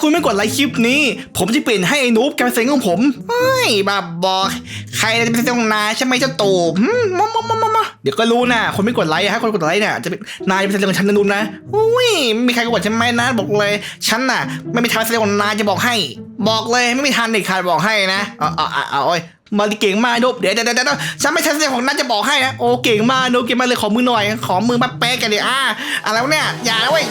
คุณไม่กดไลค์คลิปนี้ ผมจะเปลี่ยนให้ไอ้นูบกลายเป็นเซนของผมเฮ้ยบ้าบอใครจะเป็นเซนของนายใช่ไหมเจ้าตูบมมามามามาเดี๋ยวก็รู้นะคนไม่กดไลค์ฮะคนกดไลค์เนี่ยจะเป็นนายจะเป็นเซนของฉันนะนูนนะอุ้ยไม่มีใครกดใช่ไหมนะบอกเลยฉันน่ะ ไม่มีทางเป็นเซนของนายจะบอกให้ บอกเลยไม่มีทางเด็ดขาดบอกให้นะอาเอาเออาโอ้ยมาดิเก่งมากนุบเดี๋ยวเดี๋ยวเดี๋ยวฉันไม่ใช่เซนของนาจะบอกให้นะโอ้เก่งมากนุบเก่งมากเลยขอมือหน่อย ขอมือมาแป๊กกันดิอ่าอะไรวะเนี่ยอย่านะเว้ย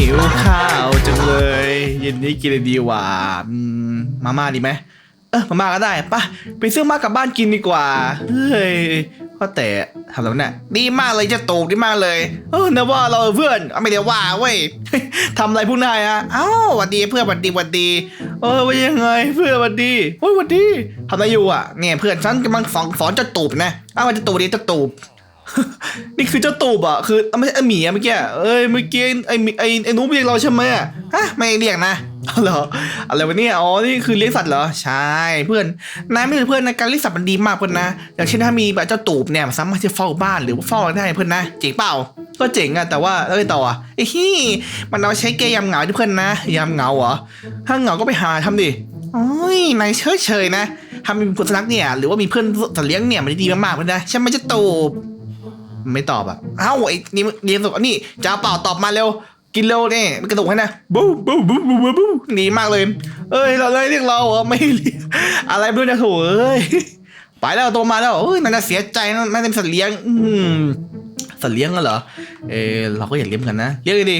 หิวข้าวจังเลยเย็นนี้กินอะไรดีวะอืมาม่าดีไหมเออมาม่าก็ได้ปะไปซื้อมากลับบ้านกินดีกว่า เฮ้ยก็แต่ทำแล้วเนี่ยดีมากเลยจะตูกดีมากเลย เออนะว่าเราเพื่อนไม่ได้ว่าเว้ยทำอะไรพวกนายอะเอ้าหวัดดีเพื่อนหวัดดีหวัดดี เออว่ายังไงเพื่อนหวัดดีโอ้ยหวัดดีทำอะไรอยู่อะเนี่ยเพื่อนฉันกำลังสอนสอนจะตูบนะเอ้าจะตูบดีจะตูบ นี่คือเจ้าตูบอะคือไม่ใช่ไอหมีอะเมื่อกี้เอ้ยเมื่อกี้ไอไอไอหนูเรียกเราใช่ไหมอะฮะไม่เรียกนะเอาเหรออะไรวะเนี่ยอ๋อนี่คือเลี้ยงสัตว์เหรอใช่เพื่อนนายไม่ใช่เพื่อนนะการเลี้ยงสัตว์มันดีมากเพื่อนนะอย่างเช่นถ้ามีแบบเจ้าตูบเนี่ยสามารถที่จะเฝ้าบ้านหรือว่าเฝ้าได้เพื่อนนะเจ๋งเปล่าก็เจ๋งอะแต่ว่าแล้วไงต่ออะไอ้ฮี่มันเอาใช้แก้ยามเหงาเพื่อนนะยามเหงาเหรอถ้าเหงาก็ไปหาทำดิโอ้ยนายเฉยเฉยนะถ้ามีเพื่อนสนัขเนี่ยหรือว่ามีเพื่อนสัตว์เลี้ยงเนี่ยมันดีมากๆเพื่อนนะใช่ไมเจ้าตูบ ไม่ตอบอะเอ้าไอ้นี่นี่สุกนี่จะเอาเปล่าตอบมาเร็ว กินเร็วนี่มันกระตุกให้นะบู๊บู๊บู๊บู๊บู๊บู๊ดีมากเลย เอ้ยเราเลยเรียกเราเหรอไม่เรียกอะไรไม่รู้นะโถเอ้ยไปแล้วโตมาแล้วเอ้ยน่าจะเสียใจนะน่าจะเป็นสัตว์เลี้ยง อืมสัตว์เลี้ยงกันเหรอ เออเราก็อยากเลี้ยงเหมือนกันนะเลี้ยงไงดี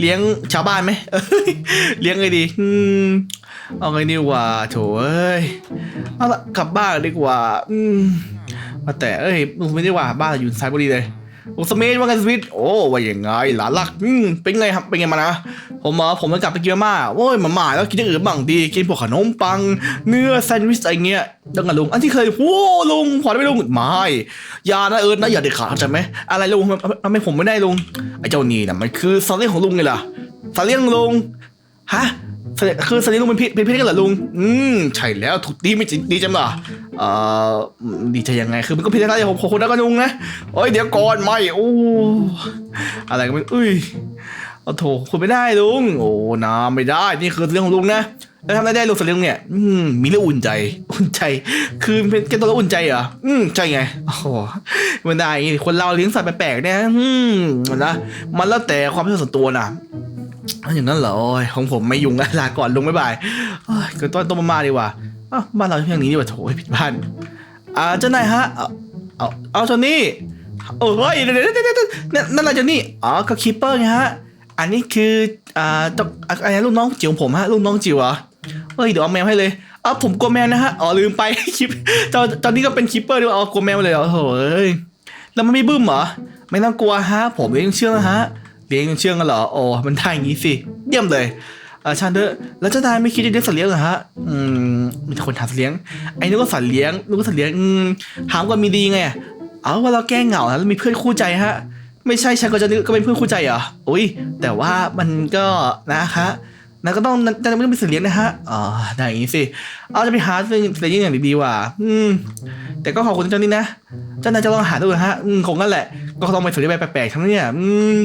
เลี้ยงชาวบ้านไหมเอ้ยเลี้ยงไงดี อืมเอาไงดีวะโถเอ้ยเอาละกลับบ้านดีกว่า อืม ว่าแต่เอ้ยลุงไม่ได้ว่าบ้านอยู่ซ้ายพอดีเลยลุงสมิธว่าไงสมิธโอ้ว่าอยังไงหลานรักอืมเป็นไงครับเป็นไงมานะผมมาผมจะกลับไปกินมาม่าโอ้ยมาม่าแล้วกินอย่างอื่นบ้างดีกินพวกขนมปัง เนื้อแซนด์วิชอะไรเงี้ยดังนั้นลุงอันที่เคยโอ้ลุงพอได้ไหมลุงไม่อย่านะเอิร์ธนะอย่าเด็ดขาดเข้าใจไหมอะไรลุงทำไมผมไม่ได้ลุงไอ้เจ้านี่น่ะมันคือสัตว์เลี้ยงของลุงไงล่ะสัตว์เลี้ยงลุงฮะ เสด็จคือสนิทลุงเป็นพี่เป็นพี่กันเหรอลุง อืมใช่แล้วถูกดีไม่จริงดีจังเหรอเอ่อดีใจยังไงคือมันก็พี่ได้ผมคนนั้นก็ลุงนะโอ้ยเดี๋ยวก่อนไม่โอ้อะไรก็ไม่อุ้ยเอาโถคุณไม่ได้ลุง โอ้นาไม่ได้นี่คือเรื่องของลุงนะแล้วทำอะไรได้ลุงสนิทลุงเนี่ย อืมมีเรื่องอุ่นใจ อุ่นใจ คือเป็นแค่ตัวอุ่นใจเหรอ อืมใช่ไง โอ้โหมันได้คนเราเลี้ยงสัตว์แปลกๆเนี่ย อืมนะมันแล้วแต่ความชื่อส่วนตัวนะ อย่างนั้นเหรอโอ้ยของผมไม่ยุ่งอะลาก่อนลุงบ๊ายบายเอ้ยก็ต้นต้มมาม่าดีกว่าอ้าวบ้านเราเพียงนี้ดีกว่าโถผิดบ้านอ่าเจ้านายฮะเอาเอาเจ้านี่โอ้ยเดี๋ยวเดี๋ยวเดี๋ยวนั่นนั่นอะไรเจ้านี่อ๋อก็คิปเปอร์ไงฮะอันนี้คืออ่าต้องอะไรลูกน้องจิ๋วผมฮะลูกน้องจิ๋วเหรอเอ้ยเดี๋ยวเอาแมวให้เลยอ๋อผมกลัวแมวนะฮะอ๋อลืมไปคลิปตอนตอนนี้ก็เป็นคิปเปอร์ด้วยอ๋อกลัวแมวเลยเหรอโอ้ยแล้วมันไม่บึ้มเหรอไม่ต้องกลัวฮะ ผมเลี้ยงเชื่องนะฮะ เลี้ยงเชื่องกันเหรอโอ้มันได้อย่างงี้สิเยี่ยมเลยอาชาเดอร์แล้วเจ้านายไม่คิดจะเลี้ยงสัตว์เลี้ยงเหรอฮะ อืม มีแต่คนถามสัตว์เลี้ยง ไอ้นึกว่าสัตว์เลี้ยงนึกว่าสัตว์เลี้ยง อืมถามก่อนมีดีไง เอาว่าเราแก้เหงาแล้วมีเพื่อนคู่ใจฮะ ไม่ใช่ฉันก็จะนึกก็เป็นเพื่อนคู่ใจเหรอ อุ้ย แต่ว่ามันก็นะคะ นะก็ต้องจะไม่ต้องมีสัตว์เลี้ยงนะฮะ อ๋อได้อย่างงี้สิ เอาจะไปหาสัตว์เลี้ยงอย่างดีๆว่ะ อืม แต่ก็ขอบคุณเจ้านี่นะ เจ้านายจะลองหาดูนะฮะ อืม คงนั่นแหละ ก็ต้องไปสัตว์เลี้ยงแบบแปลกๆทั้งนั้นเนี่ย อืม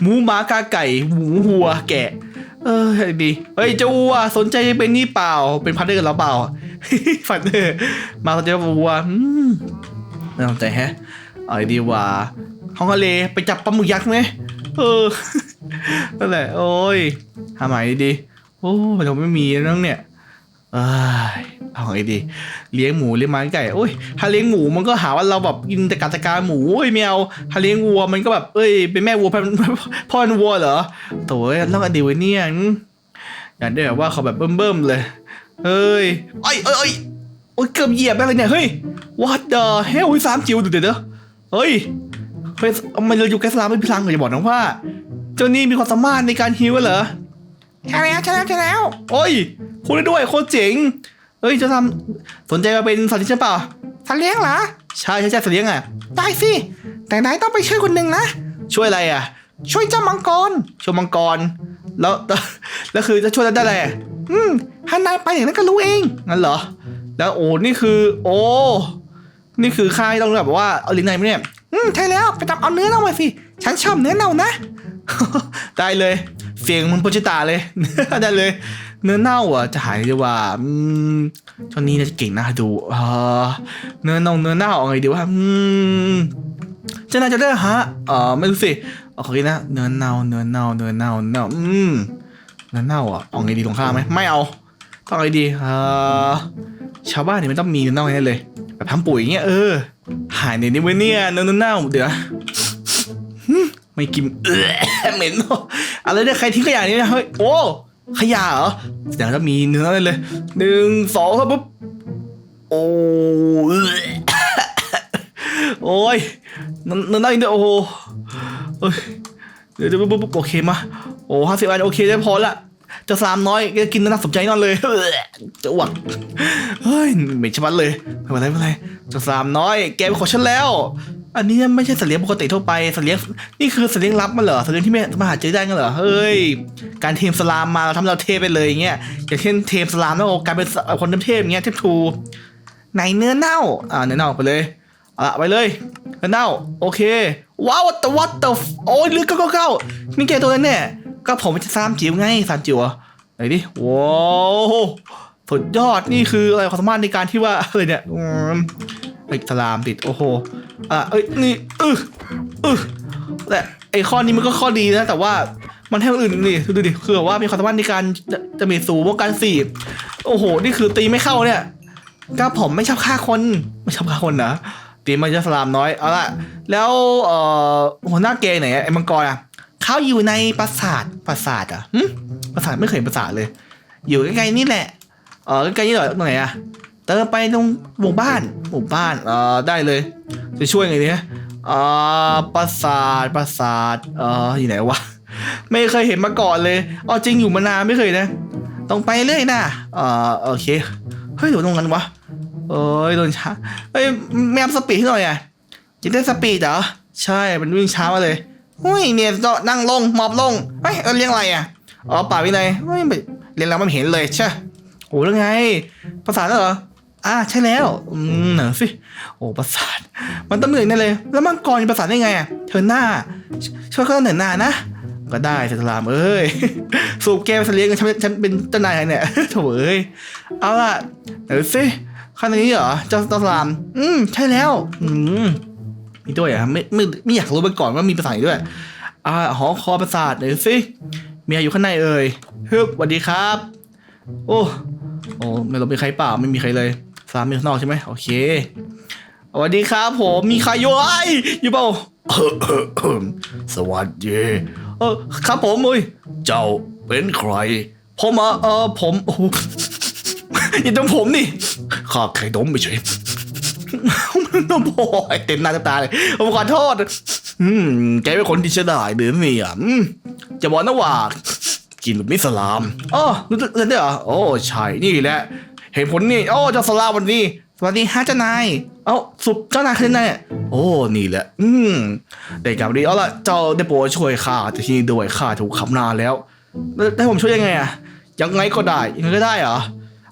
หมูหมากาไก่ หมูวัว แกะ เออดี เฮ้ยเจ้าวัวสนใจเป็นนี่เปล่า เป็นพันเดอร์กับเราเปล่าพันเดอร์ มาสนใจวัว อืมน่าสนใจแฮะเอาดีว่าห้องทะเลไปจับปลาหมึกยักษ์ไหมเออนั่นแหละ โอ้ย หาใหม่ดีโอ้เราไม่มีแล้วเนี่ยเอ้ยเอาไงดี เลี้ยงหมูเลี้ยงหมาไก่โอ้ยถ้าเลี้ยงหมูมันก็หาว่าเราแบบกินแต่กาตะการหมูโอ้ยแมวถ้าเลี้ยงวัวมันก็แบบเอ้ยเป็นแม่วัวพ่อพ่อนวัวเหรอโถ่ต้องอดีไว้เนี่ยอืมอยากได้แบบว่าเขาแบบเบิ่มๆเลยเฮ้ยเอ้ยเอ้ยเอ้ยโอ้ยเกือบเหยียบไปเลยเนี่ยเฮ้ย what the hell อุ้ยสามจิ๋วเดี๋ยวเดี๋ยวเฮ้ยเฮ้ยมันเลยอยู่แค่สลามไม่พลังเลยอย่าบอกนะว่า เจ้านี่มีความสามารถในการฮิวเหรอ ใช่แล้วใช่แล้วใช่แล้วโอ้ยพูดได้ด้วยโคตรเจ๋งเฮ้ยจะทำสนใจมาเป็นสัตว์เลี้ยงใช่เปล่าสัตว์เลี้ยงเหรอใช่ใช่ใช่สัตว์เลี้ยงอะได้สิแต่นายต้องไปช่วยคนหนึ่งนะช่วยอะไรอะ ช่วยเจ้ามังกรช่วยมังกร แล้วแล้วแล้วคือจะช่วยได้อะไรอะอืมถ้านายไปอย่างนั้นก็รู้เองงั้นเหรอ แล้วโอ้นี่คือ โอ้นี่คือค่ายต้องแบบว่าเอาลิ้นในไหมเนี่ยอืมใช่แล้วไปตามเอาเนื้อเน่ามาสิฉันชอบเนื้อเน่านะ ได้เลย เสียงมึงโปรจิตาเลยได้เลย เนื้อเน่าอะจะหายดีว่าอืมช่วงนี้น่าจะเก่งนะดูอ่าเนื้อน่าเนื้อเน่าเอาไงดีวะอืมจะน่าจะได้ฮะเออไม่รู้สิเอาขอกินนะเนื้อเน่าเนื้อเน่าเนื้อเน่าเน่าอืมเนื้อเน่าอะเอาไงดีตรงข้ามไหมไม่เอาต้องอาไงดีเออชาวบ้านเนี่ยไม่ต้องมีเนื้อเน่าแน่เลยแบบทำปุ๋ยอย่างเงี้ยเออหายในนี้เว้ยเนี่ยเนื้อเน่าเดี๋ยว ไม่กินเออเหม็นอะไรเนี่ยใครทิ้งขยะนี่นะเฮ้ยโอ้ขยะเหรอแสดงว่ามีเนื้อเลยเลยหนึ่งสองครับปุ๊บโอ้โอ้ยเนื้อเนื้อเน่าอีกด้วยโอ้โหเอ้ยเดี๋ยวเดี๋ยวปุ๊บปุ๊บโอเคมาโอ้ห้าสิบอันโอเคได้พอละจะสามน้อยก็กินน่าสนใจนอนเลยจะอ้วกเฮ้ยเหม็นชะมัดเลยไม่เป็นไรไม่เป็นไรจะสามน้อย แกเป็นของฉันแล้ว อันนี้ไม่ใช่สัตว์เลี้ยงปกติทั่วไปสัตว์เลี้ยงนี่คือสัตว์เลี้ยงลับมาเหรอสัตว์เลี้ยงที่ไม่มาหาเจอได้กันเหรอเฮ้ยการเทมสลามมาเราทำเราเทไปเลยอย่างเงี้ยอย่างเช่นเทมสลามแล้วกลายเป็นคนเทพอย่างเงี้ยเทพทูไหนเนื้อเน่าอ่าเนื้อเน่าไปเลยเอาละไปเลยเนื้อเน่าโอเคว้าวแต่วัดแต่โอ้ยลึกเก้าเก้าเก้านี่แกตัวนั้นเนี่ยก็ผมจะสามจิ๋วไงสามจิ๋วไหนดิว้าวสุดยอดนี่คืออะไรความสามารถในการที่ว่าอะไรเนี่ย อืมไอ้สลามติดโอ้โหอะเอ้ยนี่เออเออแต่ไอข้อนี้มันก็ข้อดีนะแต่ว่ามันให้คนอื่นนี่ดูดิคือแบบว่ามีความสามารถในการจะจะมีสูงป้องกันสี่โอ้โห นี่คือตีไม่เข้าเนี่ยก็ผมไม่ชอบฆ่าคนไม่ชอบฆ่าคนนะตีมันจะสลามน้อยเอาละแล้วเอ่อหัวหน้าเกย์ไหนไอ้มังกรอะเขาอยู่ในปราสาทปราสาทอะปราสาทไม่เคยเห็นปราสาทเลย อยู่ใกล้ๆนี่แหละเออใกล้ๆนี่เหรอตรงไหนอะ เติมไปตรงหมู่บ้านหมู่บ้านเออได้เลยจะช่วยไงเนี่ยเอ่าปราสาทปราสาทเอ่ออยู่ไหนวะไม่เคยเห็นมาก่อนเลยอ๋อจริงอยู่มานานไม่เคยนะต้องไปเรื่อยนะเอ่อโอเคเฮ้ยเดี๋ยวตรงนั้นวะเอ้ยโดนช้าเฮ้ยแมมสปีดหน่อยอะจะได้สปีดเหรอใช่มันวิ่งช้ามาเลยหุ้ยเนี่ยนั่งลงหมอบลงเฮ้ยเออเรียกอะไรอะอ๋อป่าวินัยเฮ้ยไม่เรียนแล้วมันเห็นเลยใช่โอ้แล้วไงภาษาเหรอ อ่าใช่แล้วอืมหนังสิ โอ้ประสาท มันต้องเหนื่อยแน่เลย แล้วมังกรมีประสาทได้ไงอะเธอหน้า ช่วยเขาเถินหน้านะ ก็ได้เสลามเอ้ย สูบแก้วเสลียงฉันฉันเป็นเจ้านายเนี่ยโถ่เอ้ย เอาล่ะเดี๋ยวสิขั้นนี้เหรอเจ้าเจ้าสลาม อืมใช่แล้ว อืมมีด้วยอะไม่ไม่ไม่อยากรู้มาก่อนว่ามีประสาทอีกด้วย อ่าหอคอประสาทเดี๋ยวสิมีอะไรอยู่ข้างในเอ่ยฮึบสวัสดีครับ โอ้โอ้ไม่รู้มีใครเปล่าไม่มีใครเลย สามมีข้างนอกใช่ไหมโอเคสวัสดีครับผมมีใครอยู่ไอ้ยอยู่เปล่าสวัสดีเออครับผมเอ้ยเจ้าเป็นใครผมอะเออผมโอ้โหอย่าต้องผมนี่ข้าใครดมไม่ใช่น้ำพอยเต็มหน้าเต็มตาเลยผมขอโทษอืมแกเป็นคนที่เฉลายหรือนี่อะอืมจะบอกนะว่ากินแบบนี้สลามอ๋อรู้จักเอินได้วยเหรอโอ้ใช่นี่แหละ เห็นผลนี่โอ้เจ้าสลาวันนี้สวัสดีฮะเจ้านาย เอ้าสุบเจ้านายคือไงโอ้นี่แหละ อืมได้กลับดีเอาละเจ้าได้โปรดช่วยข้าแต่ที่นี่ด้วยข้าถูกขับนาแล้วแล้วให้ผมช่วยยังไงอะยังไงก็ได้ยังไงก็ได้เหรอ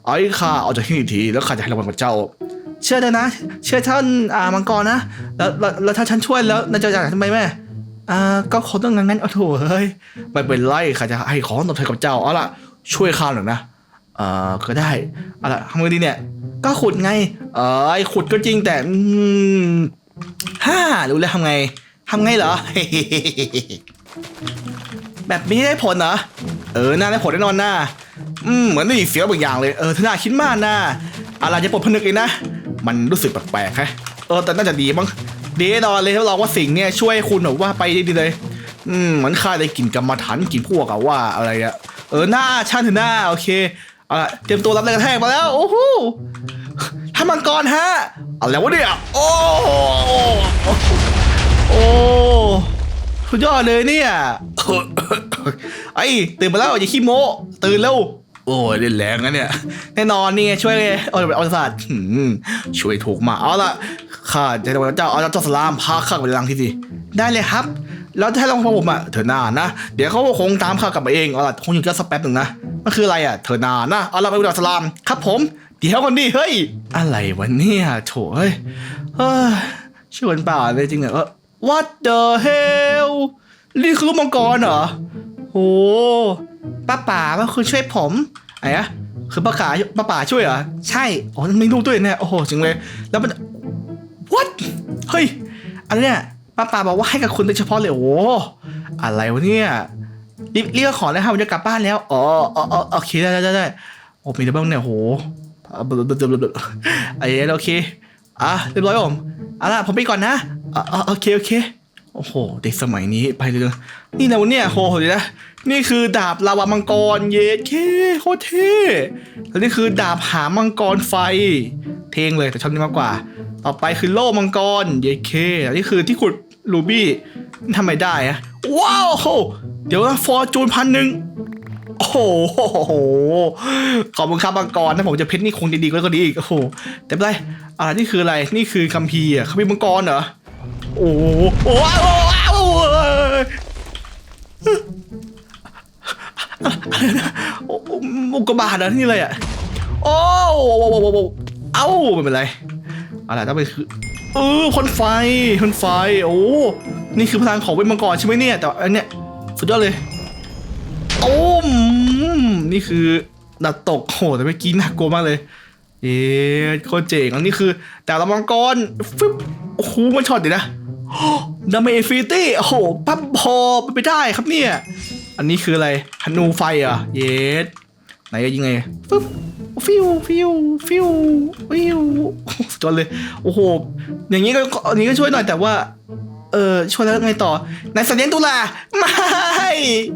เอาให้ข้าเอาจากที่นี่ทีแล้วข้าจะให้รางวัลกับเจ้า เชื่อเลยนะ เชื่อท่านอ่ามังกรนะแล้วแล้วถ้าฉันช่วยแล้วนายจะอยากทำไมแม่อ่าก็คงต้องงั้นงั้นเอาโถเฮ้ยไม่เป็นไรข้าจะให้ของตอบแทนกับเจ้าเอาล่ะช่วยข้าหน่อยนะ เออก็ได้อาล่ะทำไงดีเนี่ย ก็ขุดไง เออไอขุดก็จริงแต่อืมฮ่ารู้แล้วทำไงทำไงเหรอ แบบนี้ได้ผลเหรอ เออ น่าได้ผลแน่นอนน่าอืม เหมือนได้ยินเสียงบางอย่างเลย เออท่าน่าคิดมากนะอะไรจะปลดพนึกเองนะ มันรู้สึกแปลกๆฮะเออ แต่น่าจะดีมั้ง ดีแน่นอนเลยรับรองว่าสิ่งเนี่ยช่วยคุณแบบว่าไปได้ดีเลย อืม เหมือนข้าได้กลินกรรมฐานกลินพวกอะว่าอะไรอะเออ หน้าช่างถึงหน้า โอเค เอาละเตรียมตัวรับแรงกระแทกมาแล้ว โอ้โหถ้ามังกรฮะอะไรวะเนี่ย โอ้โหโอ้สุดยอดเลยเนี่ย ไอ้ตื่นมาแล้วอย่าขี้โม้ตื่นแล้ว โอ้ยเล่นแรงนะเนี่ย แน่นอนนี่ไงช่วยไงเอาเอาศาสตร์หืมช่วยถูกมากเอาละข้าจะเอาเจ้าเอาเจ้าสลามพาข้าไปรังที่สิได้เลยครับ แล้วถ้าลองพอผมอะเธอหน้านะ เดี๋ยวเขาคงตามข้ากลับมาเองเอาละคงอยู่แค่สักแป๊บหนึ่งนะมันคืออะไรอะเธอหน้านะเอาล่ะไปดูดาสลามครับผม เดี๋ยวคนดีเฮ้ย อะไรวะเนี่ยโถเฮ้ยเอ้ยชวนป่าเลยจริงเหรอ what the hell นี่คือลูกมังกรเหรอโหป้าป๋าว่าคุณช่วยผมไอ้อะคือป้าขาป้าป๋าช่วยเหรอ ใช่อ๋อไม่รู้ด้วยเนี่ยโอ้โหจริงเลย แล้วมัน what เฮ้ยอันเนี้ย ป้าป๋าบอกว่าให้กับคุณโดยเฉพาะเลยโอ้อะไรวะเนี่ยรีบเรียกขอแล้วครับผมจะกลับบ้านแล้วอ๋ออ๋อโอเคได้ได้ได้ไดโอ้มีอะไรบ้างเนี่ยโหอะบลบลบลบลบไอ้เนี้ยโอเคอะเรียบร้อยผมเอาล่ะผมไปก่อนนะอะอะโอเคโอเคโอ้โห เด็กสมัยนี้ไปเลยนะนี่นะวันเนี้ยโหเดี๋ยวนะนี่คือดาบลาวามังกรเยดเคโคตรเท่แล้วนี่คือดาบหามังกรไฟ เท่งเลยแต่ชอบนี่มากกว่า ต่อไปคือโล่มังกรเยดเคอันนี้คือที่ขุด รูบี้ทำไมได้อะว้าวเดี๋ยวฟอร์จูนพันหนึ่งโอ้โหขอบคุณครับมังกรนะผมจะเพชรนี่คงดีๆก็ดีอีกโอ้โหแต่ไม่เป็นไรอะไรนี่คืออะไรนี่คือคัมภีร์อะคัมภีร์มังกรเหรอโอ้โหว้าวว้าวโอ้โหอุกกาบาตเหรอนี่เลยอะโอ้โหเอ้าไม่เป็นไรอะไรต้องไปคือ เออพ่นไฟพ่นไฟ โอ้ นี่คือพลังของเวทมังกรใช่ไหมเนี่ย แต่อันเนี้ยสุดยอดเลย โอ้มนี่คือดัดตกโหแต่เมื่อกี้น่ากลัวมากเลย เอ๊ะโคตรเจ๋งอันนี้คือ แต่ละมังกรฟึบโอ้โหมันช็อตดินะดาเมจฟิตี้โอ้โหปั๊บพอเป็นไปได้ครับเนี่ย อันนี้คืออะไรธนูไฟอะ เยสไหนจะยิงไงฟึบ ฟิวฟิวฟิวฟิวจนเลย โอ้โห อย่างนี้ก็อย่างนี้ก็ช่วยหน่อยแต่ว่า เออช่วยแล้วไงต่อ นายสัญญาตุลาไม่